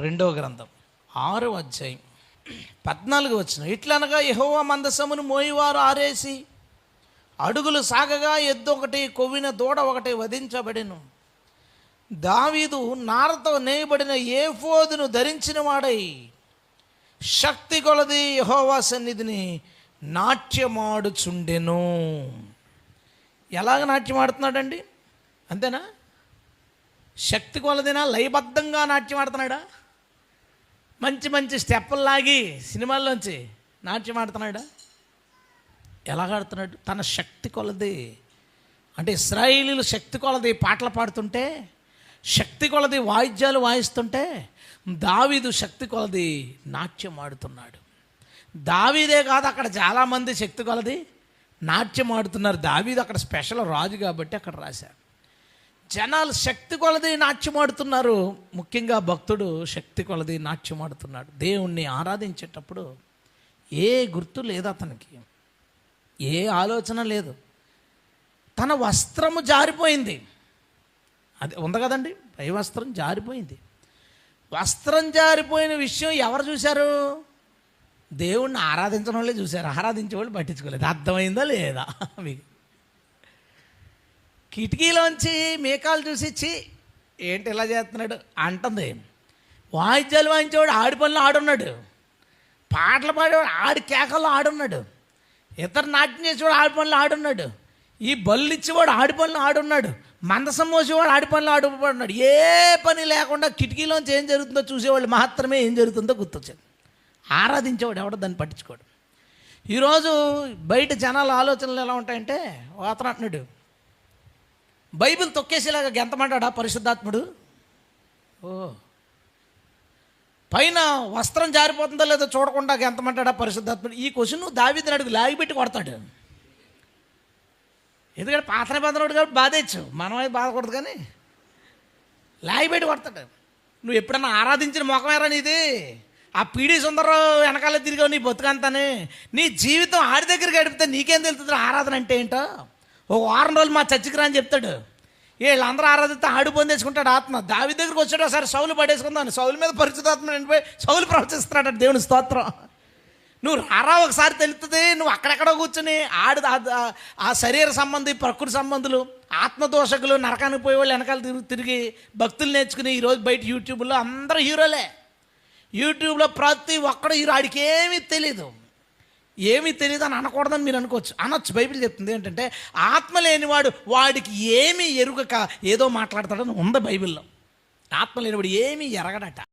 రెండో గ్రంథం ఆరో అధ్యాయం పద్నాలుగు వచ్చిన ఇట్లనగా యహోవా మందసమును మోయివారు ఆరేసి అడుగులు సాగగా ఎద్దు ఒకటి కొవ్విన దూడ ఒకటి వధించబడిను. దావీదు నారతో నేయబడిన ఏఫోదును ధరించిన వాడై శక్తి కొలది యహోవా సన్నిధిని నాట్యమాడుచుండెను. ఎలాగ నాట్యం ఆడుతున్నాడండి అంతేనా? శక్తి కొలదినా లయబద్ధంగా నాట్యం ఆడుతున్నాడా మంచి మంచి స్టెప్పులు లాగి సినిమాల్లోంచి నాట్యం ఆడుతున్నాడా? ఎలాగాడుతున్నాడు తన శక్తి కొలది. అంటే ఇస్రాయిలీలు శక్తి కొలది పాటలు పాడుతుంటే శక్తి కొలది వాయిద్యాలు వాయిస్తుంటే దావీదు శక్తి కొలది నాట్యం ఆడుతున్నాడు. దావీదే కాదు అక్కడ చాలామంది శక్తి కొలది నాట్యం ఆడుతున్నారు. దావీదు అక్కడ స్పెషల్ రాజు కాబట్టి అక్కడ రాశారు. జనాలు శక్తి కొలది నాట్యం ఆడుతున్నారు ముఖ్యంగా భక్తుడు శక్తి కొలది నాట్యం ఆడుతున్నాడు దేవుణ్ణి ఆరాధించేటప్పుడు ఏ గుర్తు లేదు అతనికి. ఏ ఆలోచన లేదు. తన వస్త్రము జారిపోయింది. అది ఉంది కదండి? పై వస్త్రం జారిపోయింది. వస్త్రం జారిపోయిన విషయం ఎవరు చూశారు? దేవుణ్ణి ఆరాధించడం వాళ్ళే చూశారు. ఆరాధించే వాళ్ళు పట్టించుకోలేదు. అర్థమైందా లేదా? మీకు కిటికీలోంచి మేకాలు చూసిచ్చి ఏంటి ఇలా చేస్తున్నాడు? అంటుంది. వాయిద్యాలు వాయించేవాడు ఆడి పనులు ఆడున్నాడు. పాటలు పాడేవాడు ఆడి కేకల్లో ఆడున్నాడు. ఇతర నాట్యం చేసేవాడు ఆడి పనులు ఆడున్నాడు. ఈ బళ్ళు ఇచ్చేవాడు ఆడి పనులు ఆడున్నాడు. మందసం మోసేవాడు ఆడి పనులు ఆడుపడున్నాడు. ఏ పని లేకుండా కిటికీలోంచి ఏం జరుగుతుందో చూసేవాళ్ళు మాత్రమే ఏం జరుగుతుందో గుర్తొచ్చింది. ఆరాధించేవాడు ఎవడో దాన్ని పట్టించుకోడు. ఈరోజు బయట జనాల ఆలోచనలు ఎలా ఉంటాయంటే అతను అంటున్నాడు బైబిల్ తొక్కేసేలాగా గెంతమంటాడా పరిశుద్ధాత్ముడు? ఓ. పైన వస్త్రం జారిపోతుందో లేదో చూడకుండా గెంతమంటాడా పరిశుద్ధాత్ముడు? ఈ క్వశ్చన్ నువ్వు దావిదిని అడుగు లాగిపెట్టి కొడతాడు. ఎందుకంటే పాత నిబంధనడు కాబట్టి బాధేచ్చు మనమే బాధకూడదు కానీ లాగిపెట్టి కొడతాడు. నువ్వు ఎప్పుడన్నా ఆరాధించిన ముఖమేరా నీది? ఆ పీడి సుందరం వెనకాల తిరిగావు నీ బతుకంతానే. నీ జీవితం ఆడి దగ్గర గడిపితే నీకేం తెలుస్తుంది? ఆరాధన అంటే ఏంటో? ఓ వారం రోజులు మా చర్చికి రా అని చెప్తాడు. వీళ్ళందరూ ఆరాధిస్తే ఆడు పొందేసుకుంటాడు ఆత్మ. దావి దగ్గరికి వచ్చాడు ఒకసారి సౌలు పడేసుకుందాను సౌలు మీద పరిశుద్ధాత్మ నిండిపోయి సౌలు ప్రవచిస్తున్నాడు దేవుని స్తోత్రం. నువ్వు రారా ఒకసారి తెలుస్తుంది నువ్వు అక్కడెక్కడో కూర్చుని ఆడు ఆ- శరీర సంబంధి ప్రకృతి సంబంధులు ఆత్మదోషకులు నరకానికి పోయే వాళ్ళు వెనకాల తిరిగి తిరిగి భక్తులు నేర్చుకుని ఈరోజు బయట యూట్యూబ్లో అందరూ హీరోలే. యూట్యూబ్లో ప్రతి ఒక్కడు హీరో ఆడికేమీ తెలీదు. ఏమీ తెలియదు అని అనకూడదని మీరు అనుకోవచ్చు. అనొచ్చు. బైబిల్ చెప్తుంది ఏంటంటే ఆత్మ లేనివాడు వాడికి ఏమీ ఎరుగక ఏదో మాట్లాడతాడని ఉంది బైబిల్లో. ఆత్మ లేనివాడు ఏమీ ఎరగడట.